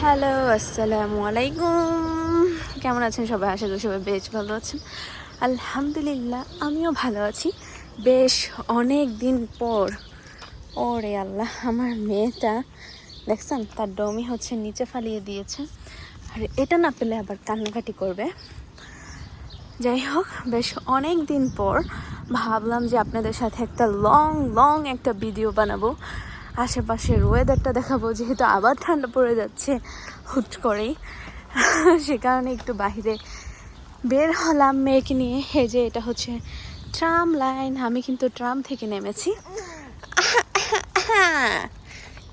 Hello, আসসালামু আলাইকুম। কেমন আছেন সবাই? আশা করি সবাই বেশ ভালো আছেন। আলহামদুলিল্লাহ, আমিও ভালো আছি। বেশ অনেক দিন পর, ওরে আল্লাহ, আমার মেয়েটা, দেখছেন? তার ডমি হচ্ছে নিচে ফালিয়ে দিয়েছে। আর এটা না পেলে আবার কান্নাকাটি করবে। যাই হোক, বেশ অনেক দিন পর ভাবলাম যে আপনাদের সাথে একটা লং লং একটা ভিডিও বানাবো। আশেপাশের ওয়েদারটা দেখাবো, যেহেতু আবার ঠান্ডা পড়ে যাচ্ছে, হুট করেই। সে কারণে একটু বাইরে বের হলাম মেয়েকে নিয়ে। হে যে এটা হচ্ছে ট্রাম লাইন আমি কিন্তু ট্রাম থেকে নেমেছি।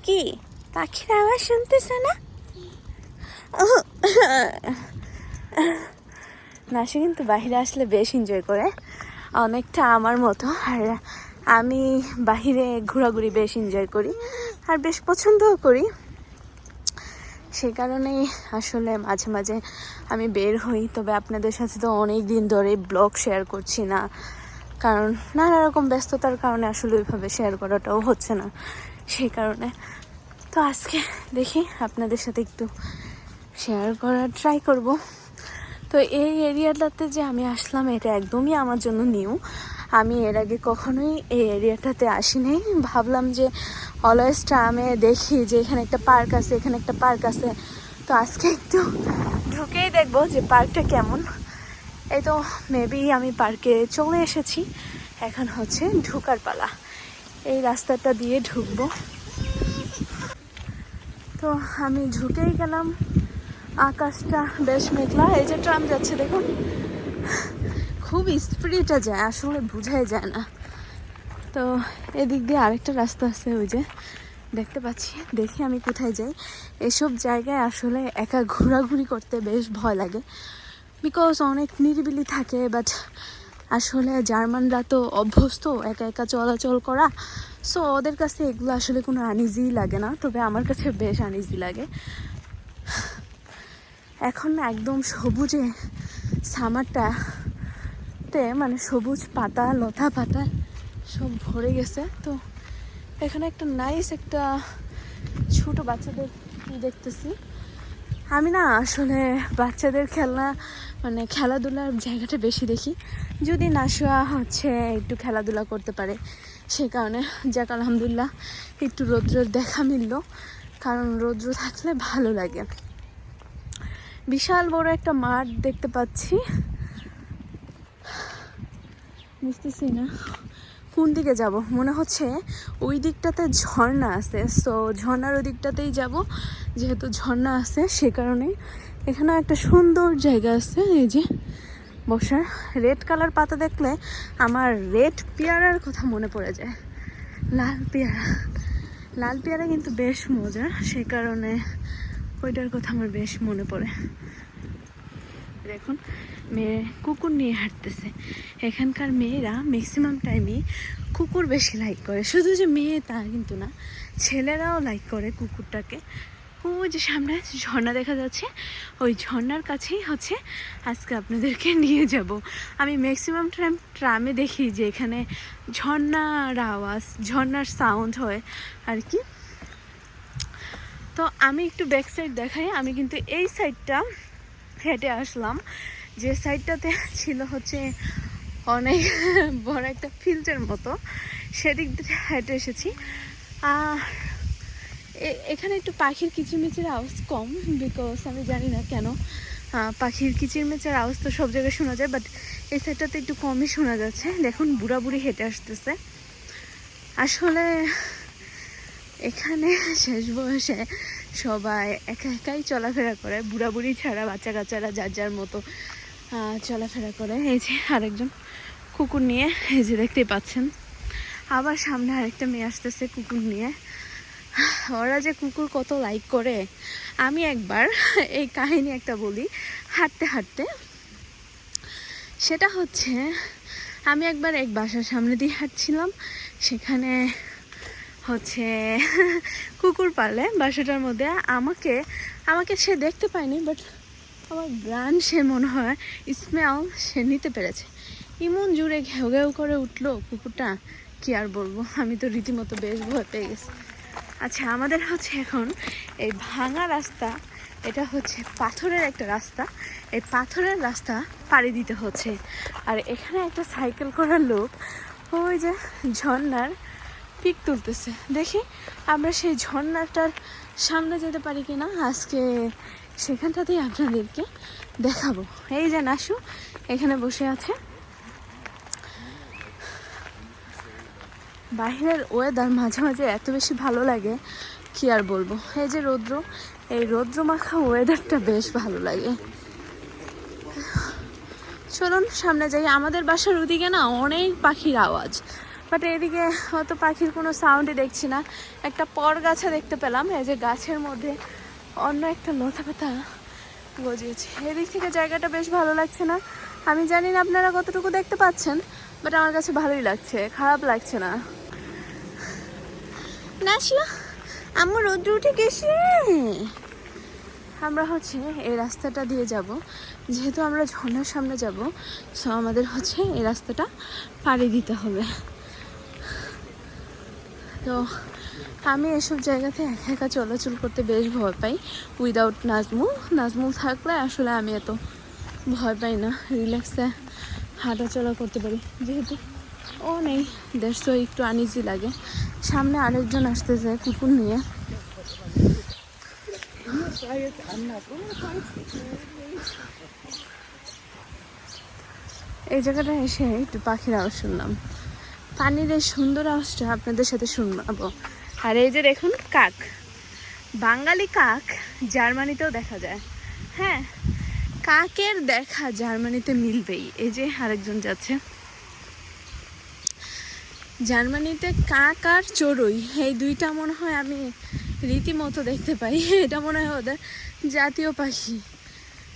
কি? পাখির আওয়াজ শুনতেছে না? না, সে কিন্তু বাইরে আসলে বেশ এনজয় করে। অনেকটা আমার মতো। আর আমি বাহিরে ঘোরাঘুরি বেশ এনজয় করি আর বেশ পছন্দও করি। সেই কারণেই আসলে মাঝে মাঝে আমি বের হই। তবে আপনাদের সাথে তো অনেক দিন ধরে ব্লগ শেয়ার করছি না। কারণ নানা রকম ব্যস্ততার কারণে আসলে ওইভাবে শেয়ার করাটাও হচ্ছে না। সেই কারণে তো আজকে দেখি আপনাদের সাথে একটু শেয়ার করার ট্রাই করব। তো এই এরিয়াটাতে যে আমি আসলাম এটা একদমই আমার জন্য নিউ আমি এর আগে কখনোই এই এরিয়াটাতে আসিনি। ভাবলাম যে অলওয়েজ ট্রামে দেখি যে এখানে একটা পার্ক আছে, এখানে একটা পার্ক আছে। তো আজকে একটু ঢুকেই দেখব যে পার্কটা কেমন। এই তো মেবি আমি পার্কে চলে এসেছি। এখন হচ্ছে ঢুকার পালা। এই রাস্তাটা দিয়ে ঢুকবো। তো আমি ঢুকেই গেলাম। আকাশটা বেশ মেঘলা। এই যে ট্রাম যাচ্ছে দেখুন। খুব স্পিডটা যায়, আসলে বোঝাই যায় না। তো এদিক দিয়ে আরেকটা রাস্তা আছে ওই যে, দেখতে পাচ্ছি, দেখি আমি কোথায় যাই। এসব জায়গায় আসলে একা ঘোরাঘুরি করতে বেশ ভয় লাগে। বিকজ অনেক নিরিবিলি থাকে বাট আসলে জার্মানরা তো অভ্যস্ত, একা একা চলাচল করা। সো ওদের কাছে এগুলো আসলে কোনো আনিজিই লাগে না, তবে আমার কাছে বেশ আনিজি লাগে। এখন একদম সবুজে সামারটা তে মানে সবুজ পাতা, লতা পাতা সব ভরে গেছে। তো এখানে একটা নাইস একটা ছোট বাচ্চাদের দেখতেছি। আমি না আসলে বাচ্চাদের খেলনা মানে খেলাধুলার জায়গাটা বেশি দেখি। যদি নাসুয়া হচ্ছে একটু খেলাধুলা করতে পারে, সে কারণে যাক, আলহামদুলিল্লাহ, একটু রৌদ্রের দেখা মিলল। কারণ রৌদ্র থাকলে ভালো লাগে। বিশাল বড় একটা মাঠ দেখতে পাচ্ছি। বুঝতেছি না। কোন দিকে যাব? মনে হচ্ছে ওই দিকটাতে ঝর্ণা আছে। সো ঝর্ণার ওই দিকটাতেই যাব। যেহেতু ঝর্ণা আছে, সে কারণে এখানে একটা সুন্দর জায়গা আছে, এই যে বসার। রেড কালার পাতা দেখলে আমার রেড পেয়ারার কথা মনে পড়ে যায়। লাল পেয়ারা। লাল পেয়ারা কিন্তু বেশ মজার, সে কারণে ওইটার কথা আমার বেশ মনে পড়ে। দেখুন মেয়ে কুকুর নিয়ে হাঁটতেছে। এখানকার মেয়েরা ম্যাক্সিমাম টাইমই কুকুর বেশি লাইক করে। শুধু যে মেয়ে তা কিন্তু না, ছেলেরাও লাইক করে কুকুরটাকে। ওই যে সামনে ঝর্ণা দেখা যাচ্ছে। ওই ঝর্ণার কাছেই হচ্ছে আজকে আপনাদেরকে নিয়ে যাব। আমি ম্যাক্সিমাম টাইম ট্রামে দেখি যে এখানে ঝর্ণার আওয়াজ, ঝর্ণার সাউন্ড হয়। আর কি? তো আমি একটু ব্যাক সাইড দেখাই। আমি কিন্তু এই সাইডটা হেঁটে আসলাম। যে সাইডটাতে ছিল হচ্ছে অনেক বড় একটা ফিল্ডের মতো, সেদিক দিয়ে হেঁটে এসেছি। এখানে একটু পাখির কিচিরমিচির আওয়াজ কম বিকজ আমি জানি না কেন। পাখির কিচিরমিচির আওয়াজ তো সব জায়গায় শোনা যায় বাট এই সাইডটাতে একটু কমই শোনা যাচ্ছে। দেখুন বুড়ি হেঁটে আসতেছে। আসলে এখানে শেষ বয়সে সবাই একা একাই চলাফেরা করে বুড়া বুড়ি ছাড়া বাচ্চা কাচ্চারা যার যার মতো চলাফেরা করে। এই যে আরেকজন কুকুর নিয়ে, এই যে দেখতেই পাচ্ছেন। আবার সামনে আরেকটা মেয়ে আসতেছে কুকুর নিয়ে। ওরা যে কুকুর কত লাইক করে। আমি একবার এই কাহিনী একটা বলি, হাঁটতে হাঁটতে। সেটা হচ্ছে, আমি একবার এক বাসার সামনে দিয়ে হাঁটছিলাম, সেখানে হচ্ছে কুকুর পালে বাসাটার মধ্যে। আমাকে আমাকে সে দেখতে পায়নি বাট আমার গ্রান সে মনে হয় স্মেল সে নিতে পেরেছে। ইমন জুড়ে ঘেউ ঘেউ করে উঠল, কুকুরটা কি আর বলব? আমি তো রীতিমতো বেশ ভয় পেয়ে গেছি। আচ্ছা আমাদের হচ্ছে এখন এই ভাঙা রাস্তা, এটা হচ্ছে পাথরের একটা রাস্তা। এই পাথরের রাস্তা পাড়ি দিতে হচ্ছে। আর এখানে একটা সাইকেল করার লোক, ওই যে ঝর্ণার পিক তুলতেছে। দেখি আমরা সেই ঝর্ণাটার সামনে যেতে পারি কিনা। আজকে সেখানটাতেই আপনাদেরকে দেখাবো। এই যে নাসু, এখানে বসে আছে। বাইরের ওয়েদার মাঝে মাঝে এত বেশি ভালো লাগে, কি আর বলব? এই যে রৌদ্র, এই রৌদ্র মাখা ওয়েদারটা বেশ ভালো লাগে। চলুন সামনে যাই। আমাদের বাসার ওদিকে না অনেক পাখির আওয়াজ। বাট এদিকে অত পাখির কোনো সাউন্ডই দেখছি না। একটা পর গাছা দেখতে পেলাম, এই যে গাছের মধ্যে অন্য একটা লতা পাতা গজিয়েছে। এদিক থেকে জায়গাটা বেশ ভালো লাগছে না। আমি জানি না আপনারা কতটুকু দেখতে পাচ্ছেন বাট আমার কাছে ভালোই লাগছে, খারাপ লাগছে না। আমার রোদ্র উঠে গেছে। আমরা হচ্ছে এই রাস্তাটা দিয়ে যাব। যেহেতু আমরা ঝর্ণার সামনে যাব সো আমাদের হচ্ছে এই রাস্তাটা পাড়ি দিতে হবে। তো আমি এসব জায়গাতে একা একা চলাচল করতে বেশ ভয় পাই। উইদাউট নাজমুল নাজমুল থাকলে আসলে আমি এত ভয় পাই না। রিল্যাক্সে হাঁটাচলা করতে পারি। যেহেতু ও নেই তো একটু আনইজি লাগে। সামনে আরেকজন আসতেছে কুকুর নিয়ে। এই জায়গাটা এসে একটু পাখির আওয়াজ শুনলাম। পানির এই সুন্দর আওয়াজটা আপনাদের সাথে শুনব। আর এই যে দেখুন কাক। বাঙালি কাক জার্মানিতেও দেখা যায়। হ্যাঁ কাকের দেখা জার্মানিতে মিলবেই। এই যে আরেকজন যাচ্ছে। জার্মানিতে কাক আর চড়ুই, এই দুইটা মনে হয় আমি রীতিমতো দেখতে পাই। এটা মনে হয় ওদের জাতীয় পাখি।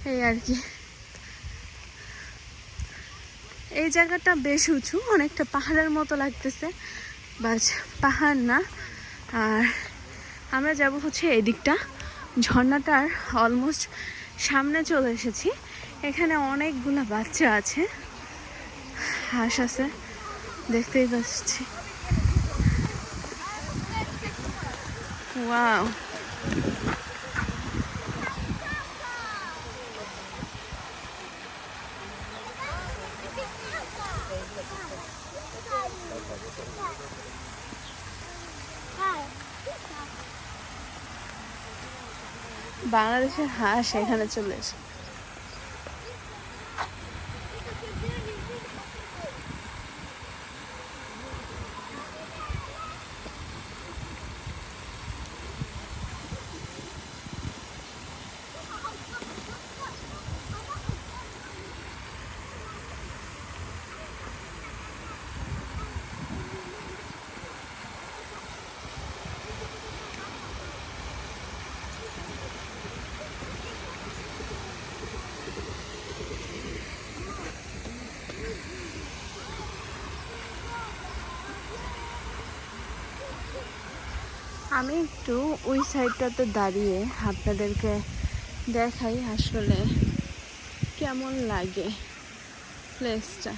এই আর কি। এই জায়গাটা বেশ উঁচু, অনেকটা পাহাড়ের মতো লাগতেছে বাস পাহাড় না। আর আমরা যাব হচ্ছে এই দিকটা ঝর্ণাটার অলমোস্ট সামনে চলে এসেছি। এখানে অনেকগুলো বাচ্চা আছে, হাঁস আছে, দেখতেই পাচ্ছি। ওয়াও! বাংলাদেশের হাঁস এখানে চলে এসে আমি একটু ওই সাইডটাতে দাঁড়িয়ে আপনাদেরকে দেখাই আসলে কেমন লাগে প্লেসটা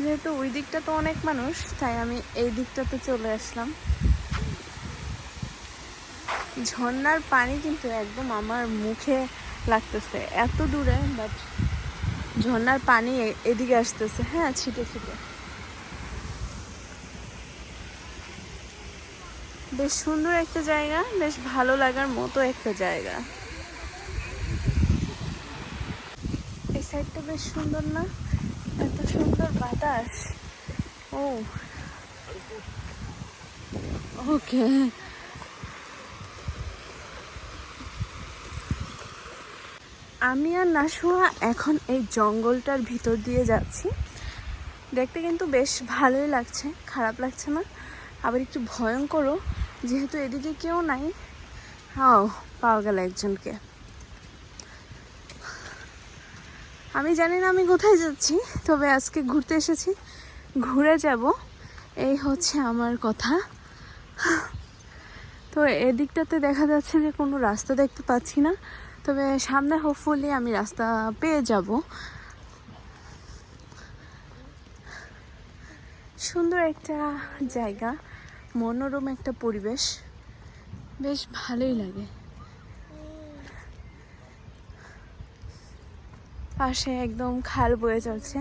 যেহেতু ওই দিকটা তো অনেক মানুষ, তাই আমি এই দিকটাতে চলে আসলাম। ঝর্ণার পানি কিন্তু একদম আমার মুখে লাগতেছে। এত দূরে বাট ঝর্ণার পানি এদিকে আসতেছে। হ্যাঁ ছিটে ছিটে। বেশ সুন্দর একটা জায়গা, বেশ ভালো লাগার মতো একটা জায়গা। এই সাইডটা বেশ সুন্দর না? এত সুন্দর বাতাস। ও ওকে। আমি আর নাসুয়া এখন এই জঙ্গলটার ভিতর দিয়ে যাচ্ছি। দেখতে কিন্তু বেশ ভালোই লাগছে, খারাপ লাগছে না? আবার একটু ভয়ঙ্করও, যেহেতু এদিকে কেউ নাই, হাও, পাওয়া গেল একজনকে। আমি জানি না আমি কোথায় যাচ্ছি, তবে আজকে ঘুরতে এসেছি। ঘুরে যাব, এই হচ্ছে আমার কথা। তো এদিকটাতে দেখা যাচ্ছে যে কোনো রাস্তা দেখতে পাচ্ছি না, তবে সামনে হোপফুলি আমি রাস্তা পেয়ে যাব। সুন্দর একটা জায়গা। মনোরম একটা পরিবেশ। বেশ ভালোই লাগে। পাশে একদম খাল বয়ে চলছে।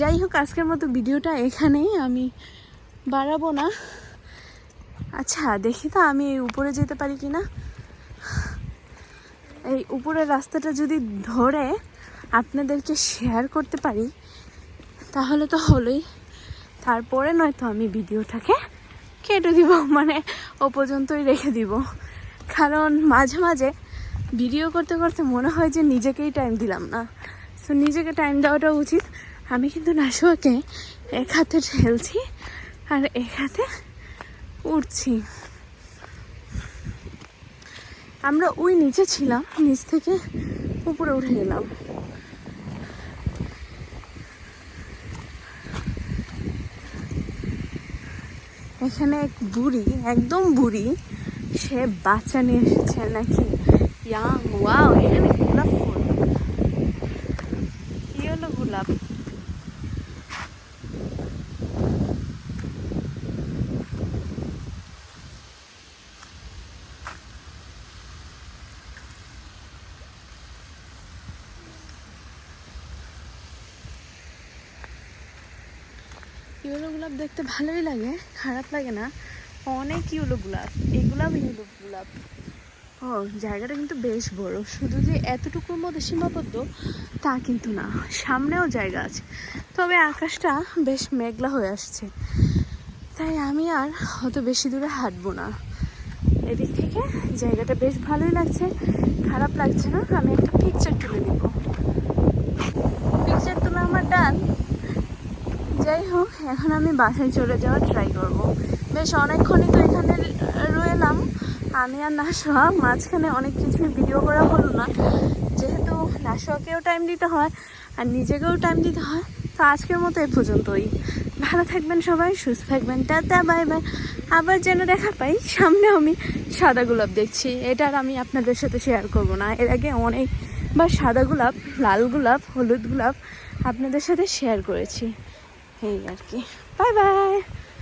যাই হোক, আজকের মতো ভিডিওটা এখানেই আমি বাড়াবো না। আচ্ছা দেখি তো আমি এই উপরে যেতে পারি কি না। এই উপরের রাস্তাটা যদি ধরে আপনাদেরকে শেয়ার করতে পারি, তাহলে তো হলোই। তারপরে নয়তো আমি ভিডিওটাকে কেটে দিব মানে ও পর্যন্তই রেখে দিব। কারণ মাঝে মাঝে ভিডিও করতে করতে মনে হয় যে নিজেকেই টাইম দিলাম না। তো নিজেকে টাইম দেওয়াটা উচিত। আমি কিন্তু নাশুয়াকে এক হাতে ঠেলছি আর এক হাতে উঠছি আমরা ওই নিচে ছিলাম, নিচ থেকে উপরে উঠে গেলাম। এখানে এক বুড়ি, একদম বুড়ি, সে বাচ্চা নিয়ে এসেছে নাকি? ইয়াং ওয়াও, এখানে গোলাপ ফুল। কি হলো গোলাপ? ইউলো গোলাপ দেখতে ভালোই লাগে, খারাপ লাগে না। অনেক ইউলো গোলাপ এই গোলাপ ইউলো গোলাপ ও, জায়গাটা কিন্তু বেশ বড়, শুধু যে এতটুকুর মধ্যে সীমাবদ্ধ তা কিন্তু না, সামনেও জায়গা আছে। তবে আকাশটা বেশ মেঘলা হয়ে আসছে। তাই আমি আর অত বেশি দূরে হাঁটবো না। এদিক থেকে জায়গাটা বেশ ভালোই লাগছে, খারাপ লাগছে না, আমি একটা পিকচার তুলে নিব। পিকচার তোলা আমার ডান। যাই হোক, এখন আমি বাসায় চলে যাওয়ার ট্রাই করব। বেশ, অনেকক্ষণই তো এখানে রয়েলাম আমি আর নাশোয়া মাঝখানে অনেক কিছুই ভিডিও করা হলো না। যেহেতু নাশোয়াকেও টাইম দিতে হয় আর নিজেকেও টাইম দিতে হয়, তো আজকের মতো এই পর্যন্তই। ভালো থাকবেন সবাই, সুস্থ থাকবেন, টাটা বাই বাই আবার যেন দেখা পাই, সামনে আমি সাদা গোলাপ দেখছি। এটা আর আমি আপনাদের সাথে শেয়ার করব না। এর আগে অনেক বা সাদা গোলাপ, লাল গোলাপ, হলুদ গোলাপ আপনাদের সাথে শেয়ার করেছি। এই আর কি। Bye bye.